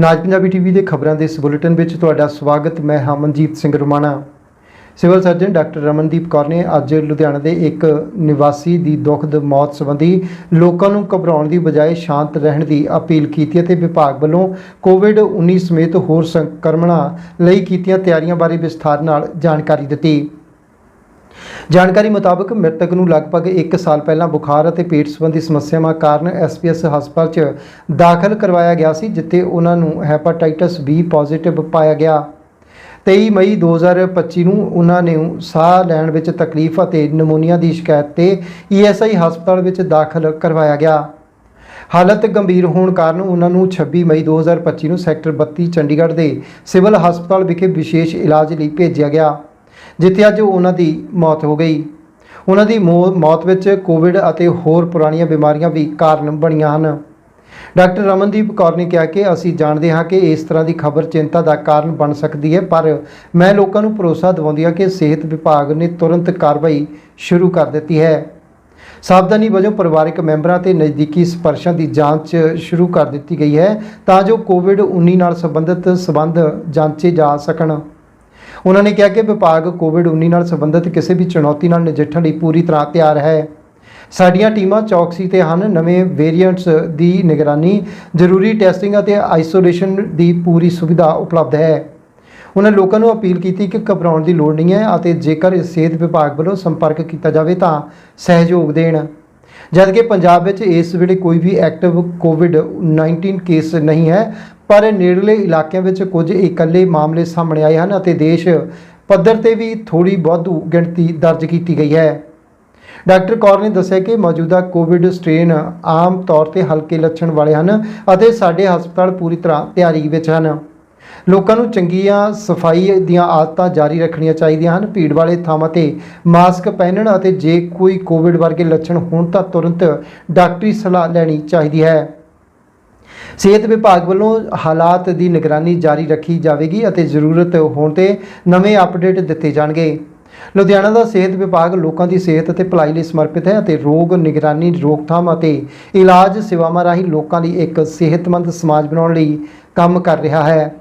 ਨਾਜ Punjabi TV ਦੇ ਖਬਰਾਂ ਦੇ ਇਸ ਬੁਲੇਟਿਨ ਵਿੱਚ ਤੁਹਾਡਾ ਸਵਾਗਤ, ਮੈਂ Hamanjeet Singh Ramana. Civil surgeon doctor Ramandeep Kaur ਨੇ ਅੱਜ ਲੁਧਿਆਣਾ ਦੇ ਇੱਕ ਨਿਵਾਸੀ ਦੀ ਦੁਖਦ ਮੌਤ ਸੰਬੰਧੀ ਲੋਕਾਂ ਨੂੰ ਘਬਰਾਉਣ ਦੀ ਬਜਾਏ ਸ਼ਾਂਤ ਰਹਿਣ ਦੀ ਅਪੀਲ ਕੀਤੀ ਅਤੇ ਵਿਭਾਗ ਵੱਲੋਂ ਕੋਵਿਡ-19 ਸਮੇਤ ਹੋਰ ਸੰਕਰਮਣਾਂ ਲਈ ਕੀਤੀਆਂ ਤਿਆਰੀਆਂ ਬਾਰੇ ਵਿਸਥਾਰ ਨਾਲ ਜਾਣਕਾਰੀ ਦਿੱਤੀ। ਜਾਣਕਾਰੀ ਮੁਤਾਬਕ ਮ੍ਰਿਤਕ ਨੂੰ ਲਗਭਗ 1 ਸਾਲ ਪਹਿਲਾਂ ਬੁਖਾਰ ਅਤੇ ਪੇਟ ਸੰਬੰਧੀ ਸਮੱਸਿਆਵਾਂ ਕਾਰਨ ਐਸਪੀਐਸ ਹਸਪਤਾਲ 'ਚ ਦਾਖਲ ਕਰਵਾਇਆ ਗਿਆ ਸੀ, ਜਿੱਥੇ ਉਹਨਾਂ ਨੂੰ ਹੈਪਾਟਾਈਟਸ ਬੀ ਪੋਜ਼ਿਟਿਵ ਪਾਇਆ ਗਿਆ। 23 ਮਈ 2025 ਨੂੰ ਉਹਨਾਂ ਨੂੰ ਸਾਹ ਲੈਣ ਵਿੱਚ ਤਕਲੀਫ ਅਤੇ ਨਮੋਨੀਆ ਦੀ ਸ਼ਿਕਾਇਤ ਤੇ ਈਐਸਆਈ ਹਸਪਤਾਲ ਵਿੱਚ ਦਾਖਲ ਕਰਵਾਇਆ ਗਿਆ। ਹਾਲਤ ਗੰਭੀਰ ਹੋਣ ਕਾਰਨ ਉਹਨਾਂ ਨੂੰ 26 ਮਈ 2025 ਨੂੰ ਸੈਕਟਰ 32 ਚੰਡੀਗੜ੍ਹ ਦੇ ਸਿਵਲ ਹਸਪਤਾਲ ਵਿਖੇ ਵਿਸ਼ੇਸ਼ ਇਲਾਜ ਲਈ ਭੇਜਿਆ ਗਿਆ। ਜਿੱਥੇ ਅੱਜ ਉਹਨਾਂ ਦੀ ਮੌਤ ਹੋ ਗਈ। ਉਹਨਾਂ ਦੀ ਮੌ- ਮੌਤ ਵਿੱਚ ਕੋਵਿਡ ਅਤੇ ਹੋਰ ਪੁਰਾਣੀਆਂ ਬਿਮਾਰੀਆਂ ਵੀ ਕਾਰਨ ਬਣੀਆਂ ਹਨ। ਡਾਕਟਰ ਰਮਨਦੀਪ ਕੌਰ ਨੇ ਕਿਹਾ ਕਿ ਅਸੀਂ ਜਾਣਦੇ ਹਾਂ ਕਿ ਇਸ ਤਰ੍ਹਾਂ ਦੀ ਖਬਰ ਚਿੰਤਾ ਦਾ ਕਾਰਨ ਬਣ ਸਕਦੀ ਹੈ, ਪਰ ਮੈਂ ਲੋਕਾਂ ਨੂੰ ਭਰੋਸਾ ਦਿਵਾਉਂਦੀ ਹਾਂ ਕਿ ਸਿਹਤ ਵਿਭਾਗ ਨੇ ਤੁਰੰਤ ਕਾਰਵਾਈ ਸ਼ੁਰੂ ਕਰ ਦਿੱਤੀ ਹੈ। ਸਾਵਧਾਨੀ ਵਜੋਂ ਪਰਿਵਾਰਕ ਮੈਂਬਰਾਂ ਤੇ ਨਜ਼ਦੀਕੀ ਸਪਰਸ਼ਾਂ ਦੀ ਜਾਂਚ ਸ਼ੁਰੂ ਕਰ ਦਿੱਤੀ ਗਈ ਹੈ ਤਾਂ ਜੋ ਕੋਵਿਡ-19 ਨਾਲ ਸੰਬੰਧਿਤ ਸਬੰਧ ਜਾਂਚੇ ਜਾ ਸਕਣ। ਉਹਨਾਂ ਨੇ ਕਿਹਾ ਕਿ ਵਿਭਾਗ ਕੋਵਿਡ-19 ਨਾਲ ਸੰਬੰਧਿਤ ਕਿਸੇ ਵੀ ਚੁਣੌਤੀ ਨਾਲ ਨਜਿੱਠਣ ਲਈ ਪੂਰੀ ਤਰ੍ਹਾਂ ਤਿਆਰ ਹੈ। ਸਾਡੀਆਂ ਟੀਮਾਂ ਚੌਕਸੀ ਤੇ ਹਨ। ਨਵੇਂ ਵੇਰੀਐਂਟਸ ਦੀ ਨਿਗਰਾਨੀ, ਜ਼ਰੂਰੀ ਟੈਸਟਿੰਗ ਅਤੇ ਆਈਸੋਲੇਸ਼ਨ ਦੀ ਪੂਰੀ ਸੁਵਿਧਾ ਉਪਲਬਧ ਹੈ। ਉਹਨਾਂ ਲੋਕਾਂ ਨੂੰ ਅਪੀਲ ਕੀਤੀ ਕਿ ਘਬਰਾਉਣ ਦੀ ਲੋੜ ਨਹੀਂ ਹੈ ਅਤੇ ਜੇਕਰ ਸਿਹਤ ਵਿਭਾਗ ਵੱਲੋਂ ਸੰਪਰਕ ਕੀਤਾ ਜਾਵੇ ਤਾਂ ਸਹਿਯੋਗ ਦੇਣ। ਜਦਕਿ ਪੰਜਾਬ ਵਿੱਚ ਇਸ ਵੇਲੇ ਕੋਈ ਵੀ ਐਕਟਿਵ ਕੋਵਿਡ-19 ਕੇਸ ਨਹੀਂ ਹੈ ਪਰ ਨੇੜਲੇ ਇਲਾਕਿਆਂ ਵਿੱਚ ਕੁਝ ਇਕੱਲੇ ਮਾਮਲੇ ਸਾਹਮਣੇ ਆਏ ਹਨ ਅਤੇ ਦੇਸ਼ ਪੱਧਰ ਤੇ ਵੀ ਥੋੜੀ ਵਾਧੂ ਗਿਣਤੀ ਦਰਜ ਕੀਤੀ ਗਈ ਹੈ। ਡਾਕਟਰ ਕੌਰ ਨੇ ਦੱਸਿਆ ਕਿ ਮੌਜੂਦਾ ਕੋਵਿਡ ਸਟ੍ਰੇਨ ਆਮ ਤੌਰ ਤੇ ਹਲਕੇ ਲੱਛਣ ਵਾਲੇ ਹਨ ਅਤੇ ਸਾਡੇ ਹਸਪਤਾਲ ਪੂਰੀ ਤਰ੍ਹਾਂ ਤਿਆਰੀ ਵਿੱਚ ਹਨ। ਲੋਕਾਂ ਨੂੰ ਚੰਗੀਆਂ ਸਫ਼ਾਈ ਦੀਆਂ ਆਦਤਾਂ ਜਾਰੀ ਰੱਖਣੀਆਂ ਚਾਹੀਦੀਆਂ ਹਨ। ਭੀੜ ਵਾਲੇ ਥਾਵਾਂ ਤੇ ਮਾਸਕ ਪਹਿਨਣ ਅਤੇ ਜੇ ਕੋਈ ਕੋਵਿਡ ਵਰਗੇ ਲੱਛਣ ਹੋਣ ਤਾਂ ਤੁਰੰਤ ਡਾਕਟਰੀ ਸਲਾਹ ਲੈਣੀ ਚਾਹੀਦੀ ਹੈ। ਸਿਹਤ ਵਿਭਾਗ ਵੱਲੋਂ ਹਾਲਾਤ ਦੀ ਨਿਗਰਾਨੀ ਜਾਰੀ ਰੱਖੀ ਜਾਵੇਗੀ ਅਤੇ ਜ਼ਰੂਰਤ ਹੋਣ ਤੇ ਨਵੇਂ ਅਪਡੇਟ ਦਿੱਤੇ ਜਾਣਗੇ। ਲੁਧਿਆਣਾ ਦਾ ਸਿਹਤ ਵਿਭਾਗ ਲੋਕਾਂ ਦੀ ਸਿਹਤ ਅਤੇ ਭਲਾਈ ਲਈ ਸਮਰਪਿਤ ਹੈ ਅਤੇ ਰੋਗ ਨਿਗਰਾਨੀ, ਰੋਕਥਾਮ ਅਤੇ ਇਲਾਜ ਸੇਵਾਵਾਂ ਰਾਹੀਂ ਲੋਕਾਂ ਲਈ ਇੱਕ ਸਿਹਤਮੰਦ ਸਮਾਜ ਬਣਾਉਣ ਲਈ ਕੰਮ ਕਰ ਰਿਹਾ ਹੈ।